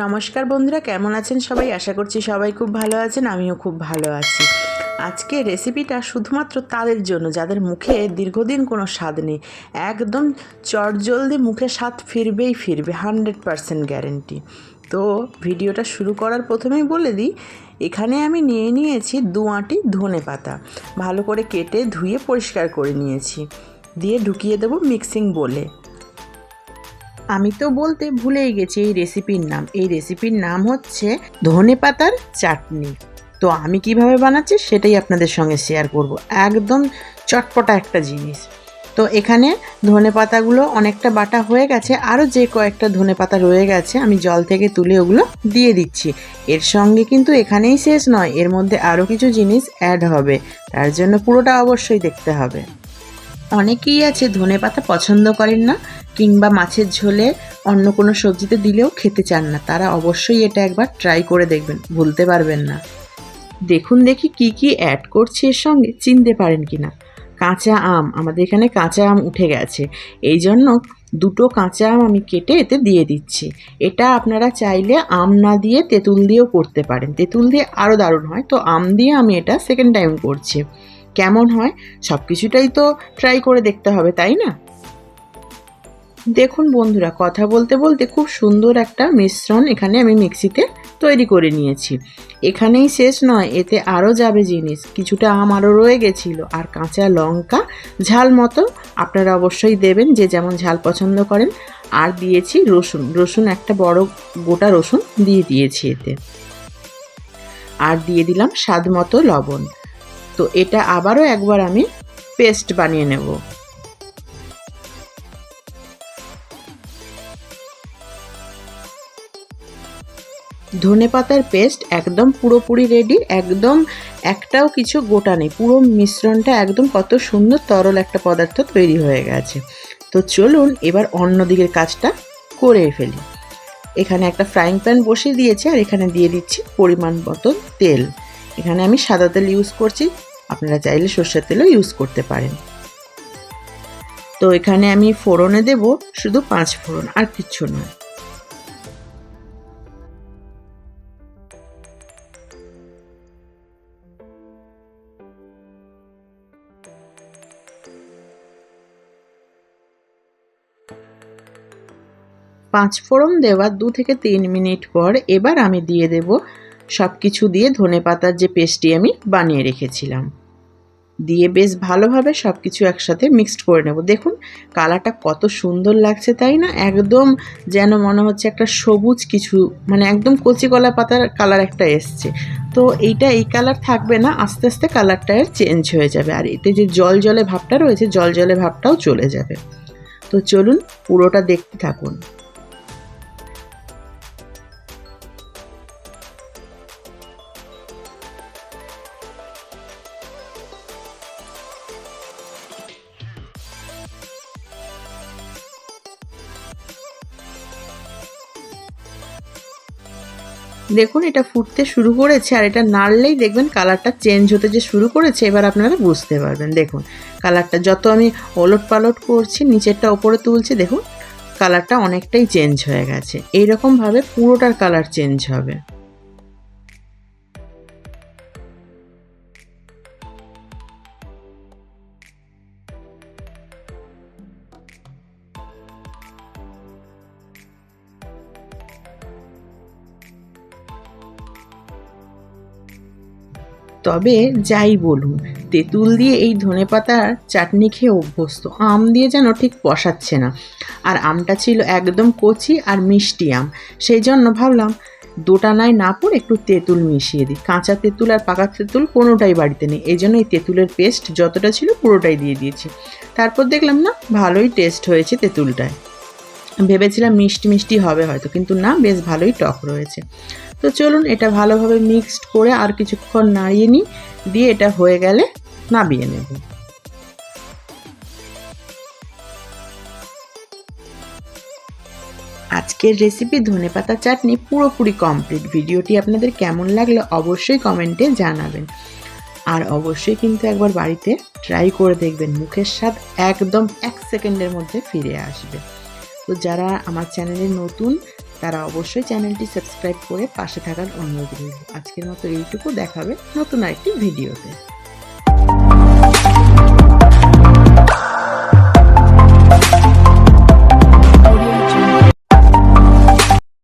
নমস্কার বন্ধুরা, কেমন আছেন সবাই? আশা করছি সবাই খুব ভালো আছেন, আমিও খুব ভালো আছি। আজকে রেসিপিটা শুধুমাত্র তাদের জন্য, যাদের মুখে দীর্ঘদিন কোনো স্বাদ নেই। একদম চটজলদি মুখে স্বাদ ফিরবেই ফিরবে, হান্ড্রেড পারসেন্ট গ্যারেন্টি তো ভিডিওটা শুরু করার প্রথমেই বলে দিই, এখানে আমি নিয়ে নিয়েছি দু ধনে পাতা। ভালো করে কেটে ধুয়ে পরিষ্কার করে নিয়েছি। দিয়ে ঢুকিয়ে দেবো মিক্সিং বলে আমি তো বলতে ভুলেই গেছি এই রেসিপির নাম। এই রেসিপির নাম হচ্ছে ধনে পাতার চাটনি। তো আমি কীভাবে বানাচ্ছি সেটাই আপনাদের সঙ্গে শেয়ার করব। একদম চটপটা একটা জিনিস। তো এখানে ধনে পাতাগুলো অনেকটা বাটা হয়ে গেছে, আরও যে কয়েকটা ধনে পাতা রয়ে গেছে, আমি জল থেকে তুলে ওগুলো দিয়ে দিচ্ছি। এর সঙ্গে কিন্তু এখানেই শেষ নয়, এর মধ্যে আরও কিছু জিনিস অ্যাড হবে। তার জন্য পুরোটা অবশ্যই দেখতে হবে। অনেকেই আছে ধনে পাতা পছন্দ করেন না কিংবা মাছের ঝোলে অন্য কোনো সবজিতে দিলেও খেতে চান না। তারা অবশ্যই এটা একবার ট্রাই করে দেখবেন, ভুলতে পারবেন না। দেখুন দেখি কি কি অ্যাড করছি এর সঙ্গে, চিনতে পারেন কি না কাঁচা আম, আমাদের এখানে কাঁচা আম উঠে গেছে। এই জন্য দুটো কাঁচা আম আমি কেটে এতে দিয়ে দিচ্ছি। এটা আপনারা চাইলে আম না দিয়ে তেঁতুল দিয়েও করতে পারেন। তেঁতুল দিয়ে আরও দারুণ হয়। তো আম দিয়ে আমি এটা সেকেন্ড টাইম করছি। কেমন হয়? সব কিছুটাই তো ট্রাই করে দেখতে হবে, তাই না? দেখুন বন্ধুরা, কথা বলতে বলতে খুব সুন্দর একটা মিশ্রণ এখানে আমি মিক্সিতে তৈরি করে নিয়েছি। এখানেই শেষ নয়, এতে আরও যাবে জিনিস। কিছুটা আম আরও রয়ে গেছিল, আর কাঁচা লঙ্কা ঝাল মতো আপনারা অবশ্যই দেবেন, যে যেমন ঝাল পছন্দ করেন। আর দিয়েছি রসুন রসুন একটা বড় গোটা রসুন দিয়ে দিয়েছি এতে। আর দিয়ে দিলাম স্বাদ মতো লবণ। তো এটা আবারও একবার আমি পেস্ট বানিয়ে নেব। ধনে পাতার পেস্ট একদম পুরোপুরি রেডি একদম একটাও কিছু গোটা নেই। পুরো মিশ্রণটা একদম কত সুন্দর তরল একটা পদার্থ তৈরি হয়ে গেছে। তো চলুন এবার অন্য দিকের কাজটা করে ফেলি। এখানে একটা ফ্রাইং প্যান বসিয়ে দিয়েছি আর এখানে দিয়ে দিচ্ছি পরিমাণ মতো তেল। এখানে আমি সাদা তেল ইউজ করছি, আপনারা চাইলে সর্ষের তেলও ইউজ করতে পারেন। তো এখানে আমি ফোড়নে দেব শুধু পাঁচ ফোড়ন, আর কিচ্ছু নয়। পাঁচ ফোড়ন দেওয়ার দু থেকে তিন মিনিট পর এবার আমি দিয়ে দেব সব কিছু দিয়ে ধনে পাতার যে পেস্টটি আমি বানিয়ে রেখেছিলাম। দিয়ে বেশ ভালোভাবে সব কিছু একসাথে মিক্সড করে নেব। দেখুন, কালারটা কত সুন্দর লাগছে, তাই না? একদম যেন মনে হচ্ছে একটা সবুজ কিছু মানে একদম কচি কলা পাতার কালার একটা এসছে। তো এইটা এই কালার থাকবে না, আস্তে আস্তে কালারটা এর চেঞ্জ হয়ে যাবে। আর এতে যে জল জলে ভাবটা রয়েছে, জল জলে ভাবটাও চলে যাবে। তো চলুন পুরোটা দেখতে থাকুন। দেখুন, এটা ফুটতে শুরু করেছে আর এটা নাড়লেই দেখবেন কালারটা চেঞ্জ হতে যে শুরু করেছে, এবার আপনারা বুঝতে পারবেন। দেখুন, কালারটা যত আমি ওলট পালট করছি, নিচেরটা ওপরে তুলছি, দেখুন, কালারটা অনেকটাই চেঞ্জ হয়ে গেছে। এইরকমভাবে পুরোটার কালার চেঞ্জ হবে। তবে যাই বলুন, তেঁতুল দিয়ে এই ধনে পাতার চাটনি খেয়ে অভ্যস্ত। আম দিয়ে যেন ঠিক বসাচ্ছে না। আর আমটা ছিল একদম কচি আর মিষ্টি আম। সেই জন্য ভাবলাম, দোটানায় না পড়ে একটু তেঁতুল মিশিয়ে দিই। কাঁচা তেঁতুল আর পাকা তেঁতুল কোনোটাই বাড়িতে নেই। এই জন্য এই তেঁতুলের পেস্ট যতটা ছিল পুরোটাই দিয়ে দিয়েছি। তারপর দেখলাম, না, ভালোই টেস্ট হয়েছে তেঁতুলটায়। ভেবেছিলাম মিষ্টি মিষ্টি হবে হয়তো, কিন্তু না, বেশ ভালোই টক রয়েছে। তো চলুন এটা ভালোভাবে মিক্সড করে আর কিছুক্ষণ নাড়িয়ে নিই, দিয়ে এটা হয়ে গেলে নামিয়ে নেব। আজকের রেসিপি ধনেপাতা চাটনি পুরোপুরি কমপ্লিট ভিডিওটি আপনাদের কেমন লাগলে অবশ্যই কমেন্টে জানাবেন। আর অবশ্যই কিন্তু একবার বাড়িতে ট্রাই করে দেখবেন, মুখের স্বাদ একদম এক সেকেন্ডের মধ্যে ফিরে আসবে। তো যারা আমার চ্যানেলে নতুন, তারা অবশ্যই চ্যানেলটি সাবস্ক্রাইব করে পাশে থাকার অনুরোধ রইল। আজকের মতো এইটুকু, দেখাবে নতুন আরেকটি ভিডিওতে।